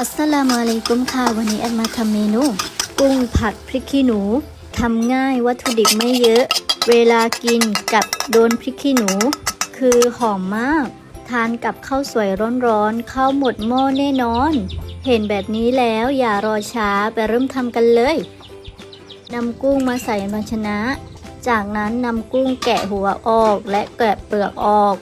อัสสลามุอะลัยกุมค่ะ วันนี้แอดมาทำเมนู กุ้งผัดพริกขี้หนูทำง่ายวัตถุดิบไม่เยอะ เวลากินกับโดนพริกขี้หนู คือหอมมาก ทานกับข้าวสวยร้อนๆข้าวหมดหม้อแน่นอน เห็นแบบนี้แล้วอย่ารอช้าไปเริ่มทำกันเลยนำกุ้งมาใส่ภาชนะ จากนั้นนำกุ้งแกะหัวออกและแกะเปลือกออก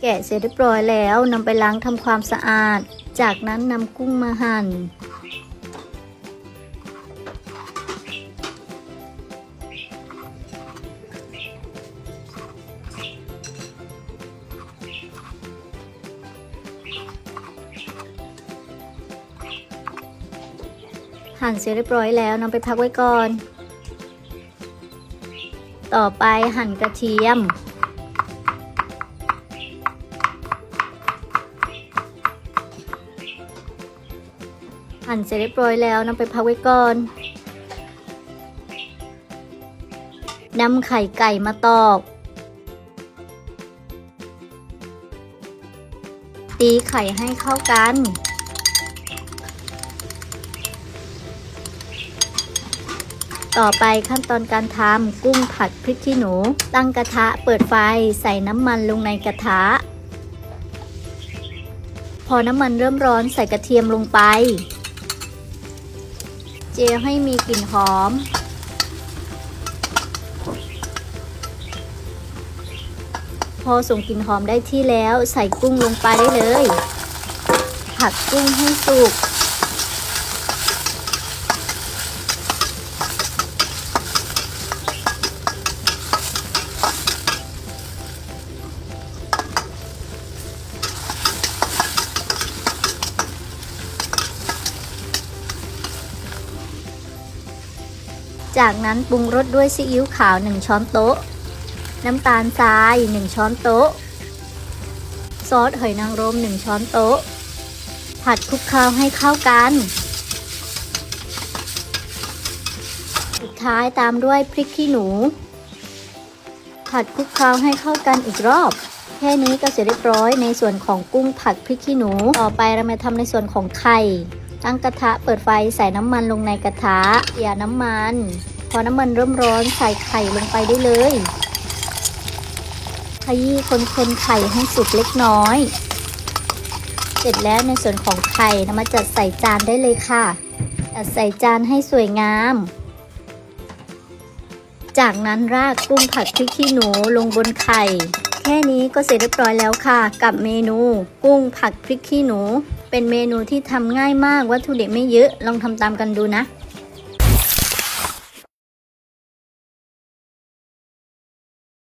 แกะเสร็จเรียบร้อยแล้วนำไปล้างทำความสะอาด จากนั้นนำกุ้งมาหั่น หั่นเสร็จเรียบร้อยแล้วนำไปพักไว้ก่อน ต่อไปหั่นกระเทียม หั่นเสร็จเรียบร้อยแล้วนำไปพักไว้ก่อนนำไข่ไก่มาตอก ตีไข่ให้เข้ากัน ต่อไปขั้นตอนการทำกุ้งผัดพริกขี้หนู ตั้งกระทะเปิดไฟใส่น้ำมันลงในกระทะ พอน้ำมันเริ่มร้อนใส่กระเทียมลงไป เจลให้มีกลิ่นหอม พอส่งกลิ่นหอมได้ที่แล้วใส่กุ้งลงไปได้เลย ผัดกุ้งให้สุก จากนั้นปรุงรสด้วยซีอิ๊วขาว 1 ช้อนโต๊ะ น้ำตาลทราย 1 ช้อนโต๊ะ ซอสหอยนางรม 1 ช้อนโต๊ะ ผัดคลุกเคล้าให้เข้ากัน สุดท้ายตามด้วยพริกขี้หนู ผัดคลุกเคล้าให้เข้ากันอีกรอบแค่นี้ก็เสร็จเรียบร้อยในส่วนของกุ้งผัดพริกขี้หนู ต่อไปเรามาทำในส่วนของไข่ ตั้งกระทะเปิดไฟใส่น้ำมันลงในกระทะอย่าน้ำมัน พอน้ำมันเริ่มร้อนใส่ไข่ลงไปได้เลยขยี้คนๆไข่ให้สุกเล็กน้อย เสร็จแล้วในส่วนของไข่นำมาจัดใส่จานได้เลยค่ะ จัดใส่จานให้สวยงาม จากนั้นราดกุ้งผัดพริกขี้หนูลงบนไข่ แค่นี้ก็เสร็จเรียบร้อยแล้วค่ะ กับเมนู กุ้งผัดพริกขี้หนู เป็นเมนูที่ทำง่ายมากวัตถุดิบไม่เยอะลองทำตามกันดูนะ